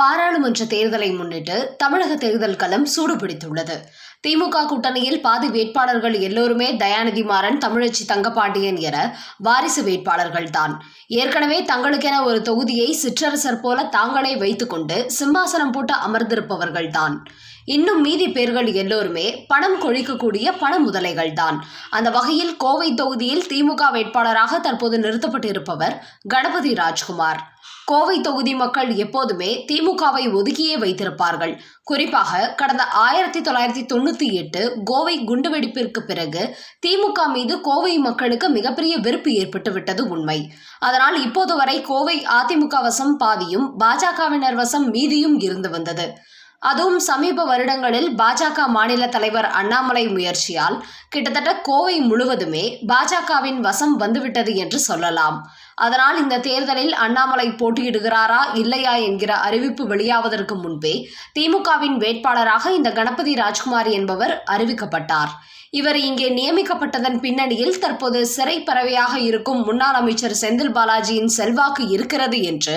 பாராளுமன்ற தேர்தலை முன்னிட்டு தமிழக தேர்தல் களம் சூடுபிடித்துள்ளது. திமுக கூட்டணியில் பாதி வேட்பாளர்கள் எல்லோருமே தயாநிதி மாறன் தமிழச்சி தங்கப்பாண்டியன் என வாரிசு வேட்பாளர்கள் தான் ஏற்கனவே தங்களுக்கென ஒரு தொகுதியை சிற்றரசர் போல தாங்களே வைத்துக்கொண்டு சிம்மாசனம் போட்டு அமர்ந்திருப்பவர்கள்தான். இன்னும் மீதி பேர்கள் எல்லோருமே பணம் கொழிக்கக்கூடிய பண முதலைகள்தான். அந்த வகையில் கோவை தொகுதியில் திமுக வேட்பாளராக தற்போது நிறுத்தப்பட்டிருப்பவர் கணபதி ராஜ்குமார். கோவை தொகுதி மக்கள் எப்போதுமே திமுகவை ஒதுக்கியே வைத்திருப்பார்கள். குறிப்பாக கடந்த ஆயிரத்தி தொள்ளாயிரத்தி தொண்ணூத்தி எட்டு கோவை குண்டுவெடிப்பிற்கு பிறகு திமுக மீது கோவை மக்களுக்கு மிகப்பெரிய வெறுப்பு ஏற்பட்டு விட்டது உண்மை. அதனால் இப்போது வரை கோவை அதிமுக வசம் பாதியும் பாஜகவினர் வசம் மீதியும் இருந்து வந்தது. அதுவும் சமீப வருடங்களில் பாஜக மாநில தலைவர் அண்ணாமலை முயற்சியால் கிட்டத்தட்ட கோவை முழுவதுமே பாஜகவின் வசம் வந்துவிட்டது என்று சொல்லலாம். அதனால் இந்த தேர்தலில் அண்ணாமலை போட்டியிடுகிறாரா இல்லையா என்கிற அறிவிப்பு வெளியாவதற்கு முன்பே திமுகவின் வேட்பாளராக இந்த கணபதி ராஜ்குமார் என்பவர் அறிவிக்கப்பட்டார். இவர் இங்கே நியமிக்கப்பட்டதன் பின்னணியில் தற்போது சிறை பறவையாக இருக்கும் முன்னாள் அமைச்சர் செந்தில் பாலாஜியின் செல்வாக்கு இருக்கிறது என்று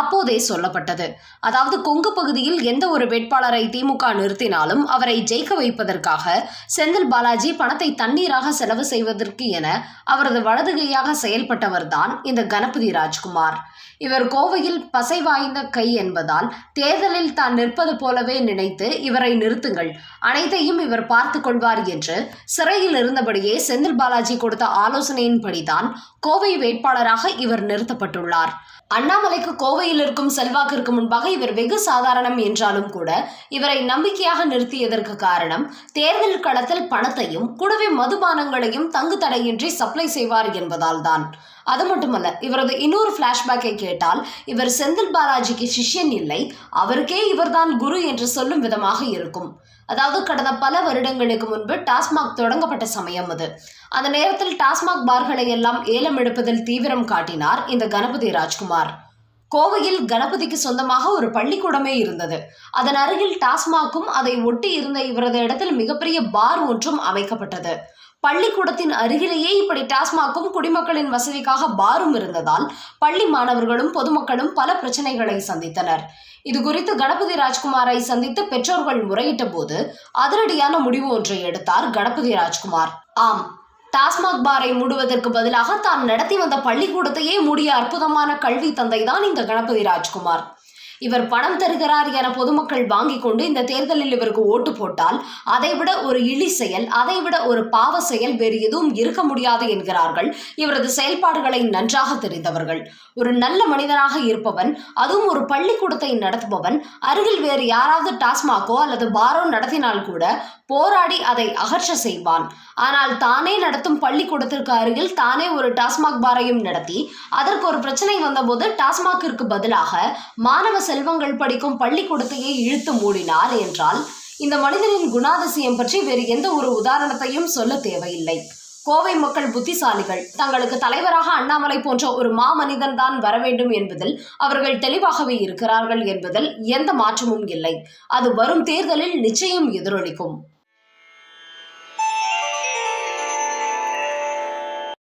அப்போதே சொல்லப்பட்டது. அதாவது கொங்கு பகுதியில் எந்த ஒரு வேட்பாளரை திமுக நிறுத்தினாலும் அவரை ஜெயிக்க வைப்பதற்காக செந்தில் பாலாஜி பணத்தை தண்ணீராக செலவு செய்வதற்கு என அவரது வலதுகையாக செயல்பட்டவர்தான் இந்த கணபதி ராஜ்குமார். இவர் கோவையில் பசை வாய்ந்த கை என்பதால் தேர்தலில் தான் நிற்பது போலவே நினைத்து இவரை நிறுத்துங்கள். அனைத்தையும் இவர் பார்த்து கொள்வார் என்று சிறையில் இருந்தபடியே செந்தில் பாலாஜி கொடுத்த ஆலோசனையின்படிதான் கோவை வேட்பாளராக இவர் நிறுத்தப்பட்டுள்ளார். அண்ணாமலைக்கு கோவையில் இருக்கும் செல்வாக்கிற்கு முன்பாக இவர் வெகு சாதாரணம் என்றாலும் கூட இவரை நம்பிக்கையாக நிறுத்தியதற்கு காரணம் தேர்தல் களத்தில் பணத்தையும் கூடவே மதுபானங்களையும் தங்கு தடையின்றி சப்ளை செய்வார் என்பதால் தான் அது மட்டுமல்ல இவரது இன்னொரு பிளாஷ்பேக்கை கேட்டால் இவர் செந்தில் பாலாஜிக்கு சிஷ்யன் இல்லை அவருக்கே இவர்தான் குரு என்று சொல்லும் விதமாக இருக்கும். அதாவது கடந்த பல வருடங்களுக்கு முன்பு டாஸ்மாக் தொடங்கப்பட்ட சமயம் அது. அந்த நேரத்தில் டாஸ்மாக் பார்களை எல்லாம் ஏலம் எடுப்பதில் தீவிரம் காட்டினார் இந்த கணபதி ராஜ்குமார். கோவையில் கணபதிக்கு சொந்தமாக ஒரு பள்ளிக்கூடமே இருந்தது. அதன் அருகில் டாஸ்மாக்கும் அதை ஒட்டி இருந்த இவரது இடத்தில் மிகப்பெரிய பார் ஒன்றும் அமைக்கப்பட்டது. பள்ளிக்கூடத்தின் அருகிலேயே இப்படி டாஸ்மாக்கும் குடிமக்களின் வசதிக்காக பாரும் இருந்ததால் பள்ளி மாணவர்களும் பொதுமக்களும் பல பிரச்சனைகளை சந்தித்தனர். இது குறித்து கணபதி ராஜ்குமாரை சந்தித்து பெற்றோர்கள் முறையிட்ட போது அதிரடியான முடிவு ஒன்றை எடுத்தார் கணபதி ராஜ்குமார். ஆம் டாஸ்மாக் பாரை மூடுவதற்கு பதிலாக தான் நடத்தி வந்த பள்ளிக்கூடத்தையே மூடிய அற்புதமான கல்வி தந்தைதான் இந்த கணபதி ராஜ்குமார். இவர் பணம் தருகிறார் என பொதுமக்கள் வாங்கி கொண்டு இந்த தேர்தலில் இவருக்கு ஓட்டு போட்டால் அதைவிட ஒரு இழி செயல் அதைவிட ஒரு பாவ செயல் வேறு எதுவும் இருக்க முடியாது என்கிறார்கள் இவரது செயல்பாடுகளை நன்றாக தெரிந்தவர்கள். ஒரு நல்ல மனிதனாக இருப்பவன் அதுவும் ஒரு பள்ளிக்கூடத்தை நடத்துபவன் அருகில் வேறு யாராவது டாஸ்மாகோ அல்லது பாரோ நடத்தினால் கூட போராடி அதை அகற்ற செய்வான். ஆனால் தானே நடத்தும் பள்ளிக்கூடத்திற்கு அருகில் தானே ஒரு டாஸ்மாக் பாரையும் நடத்தி அதற்கு ஒரு பிரச்சனை வந்தபோது டாஸ்மாகிற்கு பதிலாக மாணவ செல்வங்கள் படிக்கும் பள்ளிக்கூடத்தையே இழுத்து மூடினார் என்றால் இந்த மனிதனின் குணாதிசயம் பற்றி வேறு எந்த ஒரு உதாரணத்தையும் சொல்ல தேவையில்லை. கோவை மக்கள் புத்திசாலிகள் தங்களுக்கு தலைவராக அண்ணாமலை போன்ற ஒரு மாமனிதன் தான் வர வேண்டும் என்பதில் அவர்கள் தெளிவாகவே இருக்கிறார்கள் என்பதில் எந்த மாற்றமும் இல்லை. அது வரும் தேர்தலில் நிச்சயம் எதிரொலிக்கும்.